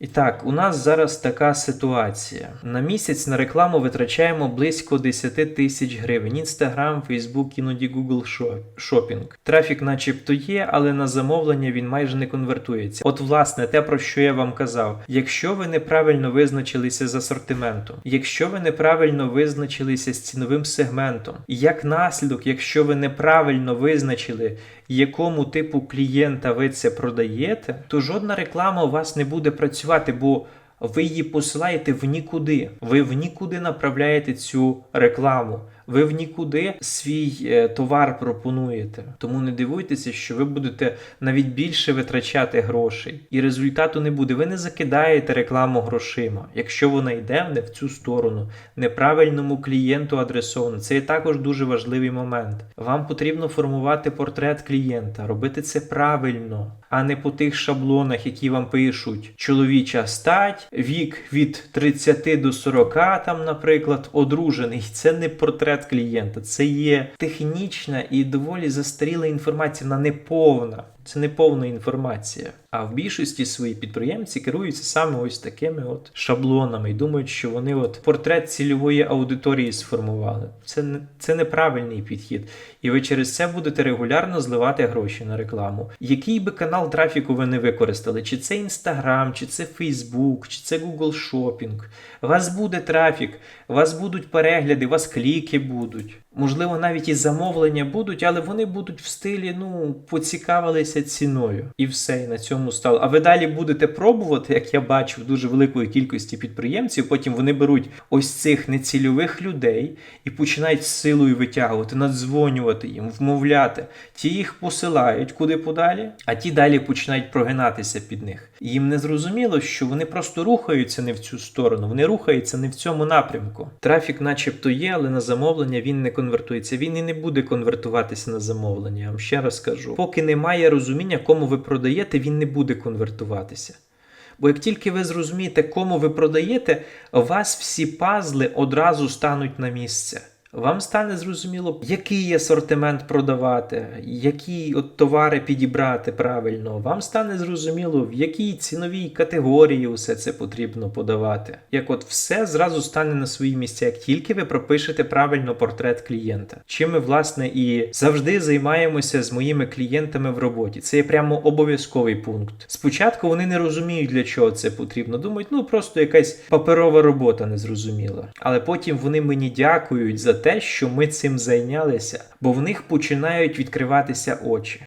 І так, у нас зараз така ситуація. На місяць на рекламу витрачаємо близько 10 тисяч гривень. Інстаграм, Фейсбук, іноді Google Шо- Шопінг. Трафік начебто є, але на замовлення він майже не конвертується. От, власне, те, про що я вам казав. Якщо ви неправильно визначилися з асортиментом, якщо ви неправильно визначилися з ціновим сегментом, як наслідок, якщо ви неправильно визначили, якому типу клієнта ви це продаєте, то жодна реклама у вас не буде працювати, бо ви її посилаєте в нікуди. Ви в нікуди направляєте цю рекламу. Ви в нікуди свій е, товар пропонуєте. Тому не дивуйтеся, що ви будете навіть більше витрачати грошей, і результату не буде. Ви не закидаєте рекламу грошима, якщо вона йде не в цю сторону, неправильному клієнту адресовано. Це є також дуже важливий момент. Вам потрібно формувати портрет клієнта, робити це правильно, а не по тих шаблонах, які вам пишуть чоловіча стать, вік від 30 до 40, там, наприклад, одружений. Це не портрет клієнта, це є технічна і доволі застаріла інформація, вона неповна. Це не повна інформація. А в більшості свої підприємці керуються саме ось такими от шаблонами і думають, що вони от портрет цільової аудиторії сформували. Це це неправильний підхід. І ви через це будете регулярно зливати гроші на рекламу. Який би канал трафіку ви не використали, чи це Instagram, чи це Facebook, чи це Google у вас буде трафік, вас будуть перегляди, вас кліки будуть. Можливо, навіть і замовлення будуть, але вони будуть в стилі, ну, поцікавилися ціною. І все, і на цьому стало. А ви далі будете пробувати, як я бачу, в дуже великої кількості підприємців. Потім вони беруть ось цих нецільових людей і починають силою витягувати, надзвонювати їм, вмовляти. Ті їх посилають куди подалі, а ті далі починають прогинатися під них. Їм не зрозуміло, що вони просто рухаються не в цю сторону, вони рухаються не в цьому напрямку. Трафік, начебто, є, але на замовлення він не конвертується. Він і не буде конвертуватися на замовлення. Я вам ще раз кажу. Поки немає розуміння, кому ви продаєте, він не буде конвертуватися. Бо як тільки ви зрозумієте, кому ви продаєте, у вас всі пазли одразу стануть на місце. Вам стане зрозуміло, який асортимент продавати, які от товари підібрати правильно. Вам стане зрозуміло, в якій ціновій категорії усе це потрібно подавати. Як от все зразу стане на свої місця, як тільки ви пропишете правильно портрет клієнта. Чим ми, власне, і завжди займаємося з моїми клієнтами в роботі. Це є прямо обов'язковий пункт. Спочатку вони не розуміють, для чого це потрібно. Думають, ну просто якась паперова робота незрозуміла. Але потім вони мені дякують за те, що ми цим зайнялися, бо в них починають відкриватися очі.